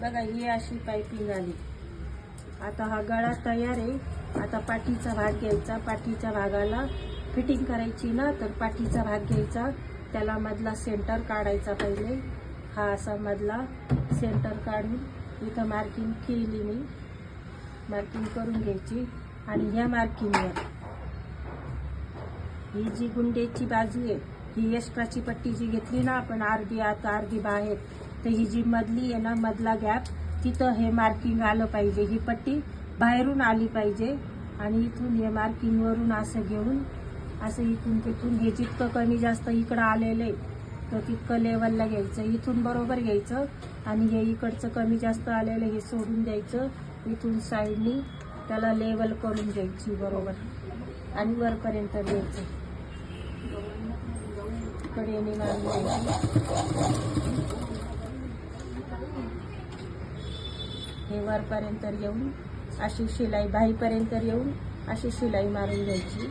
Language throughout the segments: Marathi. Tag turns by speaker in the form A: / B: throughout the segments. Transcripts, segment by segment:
A: बघा ही अशी पायपिंग आली. आता हा गळा तयार आहे. आता पाठीचा भाग घ्यायचा. पाठीच्या भागाला फिटिंग करायची ना तर पाठीचा भाग घ्यायचा. त्याला मधला सेंटर काढायचा पहिले. हा असा मधला सेंटर काढून इथं मार्किंग केली मी. मार्किंग करून घ्यायची. आणि ह्या मार्किंगवर ही जी गुंडेची बाजू आहे ही एक्स्ट्राची पट्टी जी घेतली ना आपण अर्धी आता अर्धी बाहेर तर ही जी मधली आहे ना मधला गॅप तिथं हे मार्किंग आलं पाहिजे. ही पट्टी बाहेरून आली पाहिजे. आणि इथून हे मार्किंगवरून असं घेऊन असं इथून तिथून हे जितकं कमी जास्त इकडं आलेलं आहे तर तितकं लेवलला घ्यायचं. इथून बरोबर घ्यायचं आणि हे इकडचं कमी जास्त आलेलं हे सोडून द्यायचं. इथून साईडनी त्याला लेवल करून घ्यायची बरोबर. आणि वरपर्यंत द्यायचं कडेने मारून हे वरपर्यंत येऊन अशी शिलाई बाहीपर्यंत येऊन अशी शिलाई मारून घ्यायची.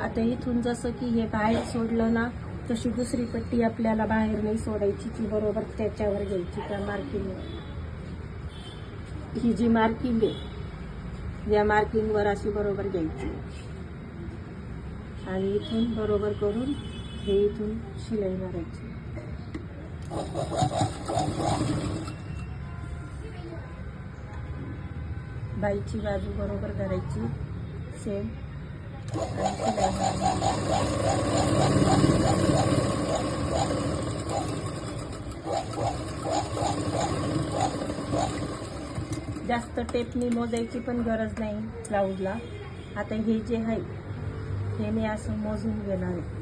A: आता इथून जसं की हे बाहेर सोडलं ना तशी दुसरी पट्टी आपल्याला बाहेर नाही सोडायची ती बरोबर त्याच्यावर घ्यायची त्या मार्किंगवर ही जी मार्किंग आहे या मार्किंगवर अशी बरोबर घ्यायची. आणि इथून बरोबर करून हे इथून शिलाई मारायची. बाईची बाजू बरोबर करायची. सेम. आणि शिलाई मारायची. जास्त टेपनी मोजायची पण गरज नाही ब्लाऊजला आता हे जे आहे हे मी असं मोजून घेणार आहे.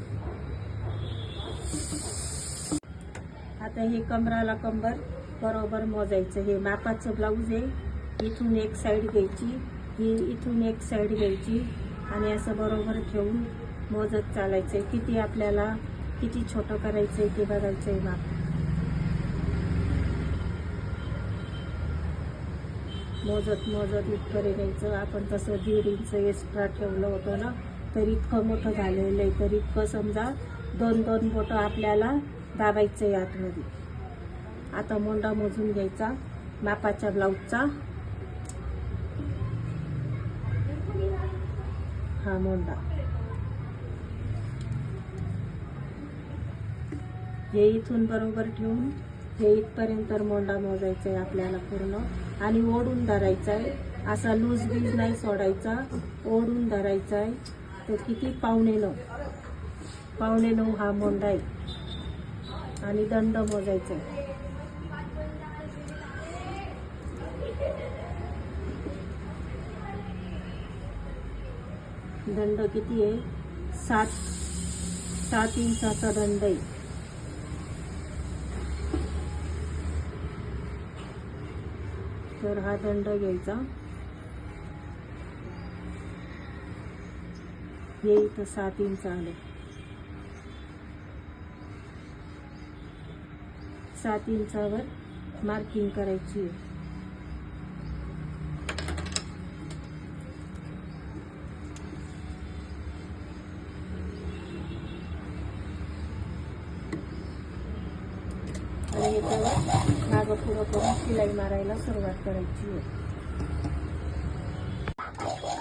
A: आता हे कमराला कंबर बरोबर मोजायचं. हे मापाचं ब्लाऊज आहे. इथून एक साईड घ्यायची. ही इथून एक साईड घ्यायची. आणि असं बरोबर ठेवून मोजत चालायचं आहे किती आपल्याला किती छोटं करायचं आहे ते बघायचं आहे माप मोजत मोजत इतकं घ्यायचं आपण तसं दीड इंच एक्स्ट्रा ठेवलं होतं ना तर इतकं मोठं झालेलं आहे. तर इतकं समजा दोन दोन बोटं आपल्याला दाबायचं आहे आतमध्ये. आता मोंडा मोजून घ्यायचा मापाच्या ब्लाऊजचा हा मोंडा. हे इथून बरोबर ठेवून हे इथपर्यंत मोंडा मोजायचा आहे आपल्याला पूर्ण. आणि ओढून धरायचा आहे असा लूज बीज नाही सोडायचा. ओढून धरायचा आहे तर किती पावणे नऊ. पावणे नऊ हा मोंडा आहे. आणि दंड मोजायचा आहे दंड किती आहे? सात. सात इंचाचा दंड आहे. तर हा दंड घ्यायचा. हे इथं सात इंच आले. सात इंचावर मार्किंग करायची आहे. पुढं करून शिलाई मारायला सुरुवात करायची आहे.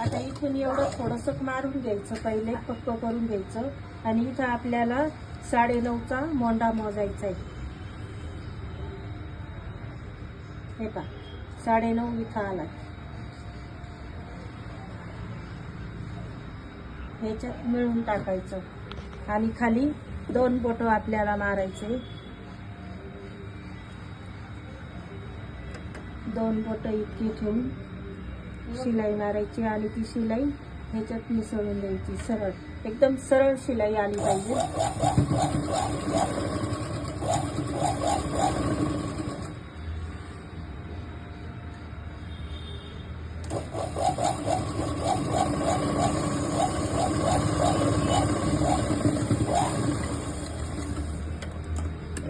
A: आता इथून एवढं थोडंसं मारून घ्यायचं पहिले पक्क करून घ्यायचं. आणि इथं आपल्याला साडेनऊचा मोंडा मोजायचा आहे. हे पा साडेनऊ इथं आला ह्याच्यात मिळून टाकायचं. आणि खाली दोन बोटं आपल्याला मारायचे. दोन बोटं इतकी ठेवून शिलाई मारायची आणि ती शिलाई ह्याच्यात मिसळून द्यायची. सरळ. एकदम सरळ शिलाई आली पाहिजे.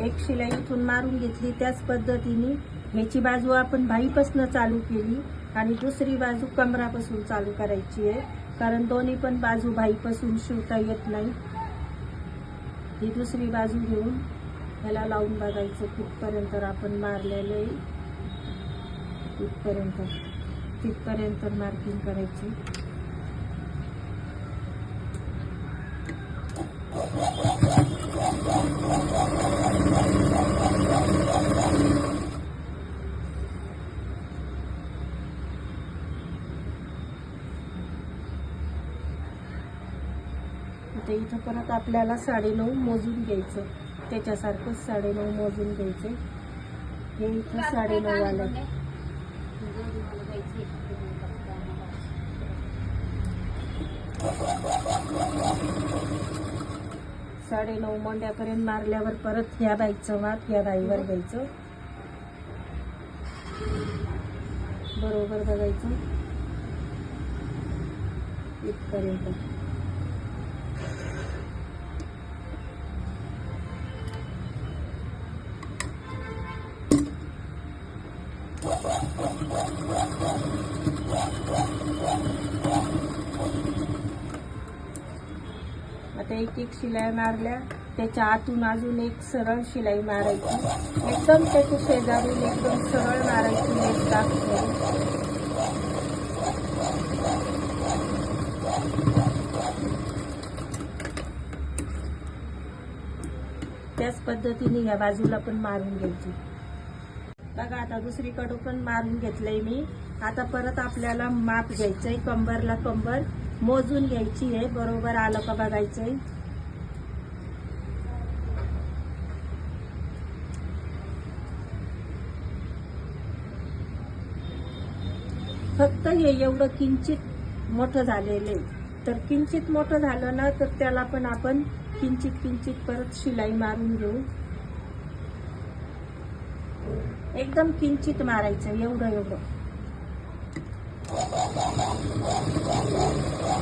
A: एक शिलाई इथून मारून घेतली त्याच पद्धतीने ह्याची बाजू आपण भाईपासनं चालू केली आणि दुसरी बाजू कमरापासून चालू करायची आहे. कारण दोन्ही पण बाजू भाईपासून शिवता येत नाही. ही दुसरी बाजू घेऊन ह्याला लावून बघायचं कुठपर्यंत आपण मारलेलं आहे. तिथपर्यंत तिथपर्यंत मार्किंग करायची. आता इथं परत आपल्याला साडेनऊ मोजून घ्यायचं. त्याच्यासारखंच साडेनऊ मोजून घ्यायचं हे इथं साडेनऊ आलं. साडेनऊ मोंड्यापर्यंत मारल्यावर परत ह्या बाईचं माप ह्या बाईवर घ्यायचं. बरोबर बघायचं. इथपर्यंत. एक एक शिलाई मारल्या. त्याच्या आतून अजून एक सरळ शिलाई मारायची. एकदम त्याच्या शेजारून एकदम सरळ मारायची एक दाखवली. त्याच पद्धतीने या बाजूला पण मारून घ्यायची. बघा आता दुसरीकडं पण मारून घेतलंय मी. आता परत आपल्याला माप घ्यायचंय कंबरला कंबर. मोजून घ्यायची आहे. बरोबर आलं का बघायचंय? फक्त हे एवढं किंचित मोठं झालेलं आहे. तर किंचित मोठं झालं ना तर त्याला पण आपण किंचित किंचित परत शिलाई मारून घेऊ. एकदम किंचित मारायचं एवढं एवढं.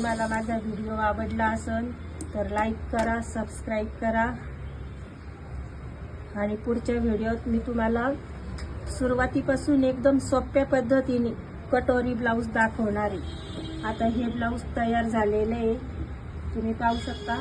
A: तुम्हाला माझा व्हिडिओ आवडला असेल तर लाईक करा सबस्क्राईब करा. आणि पुढच्या व्हिडिओत मी तुम्हाला सुरुवातीपासून एकदम सोप्या पद्धतीने कटोरी ब्लाऊज दाखवणार आहे. आता हे ब्लाऊज तयार झालेले आहे. तुम्ही पाहू शकता.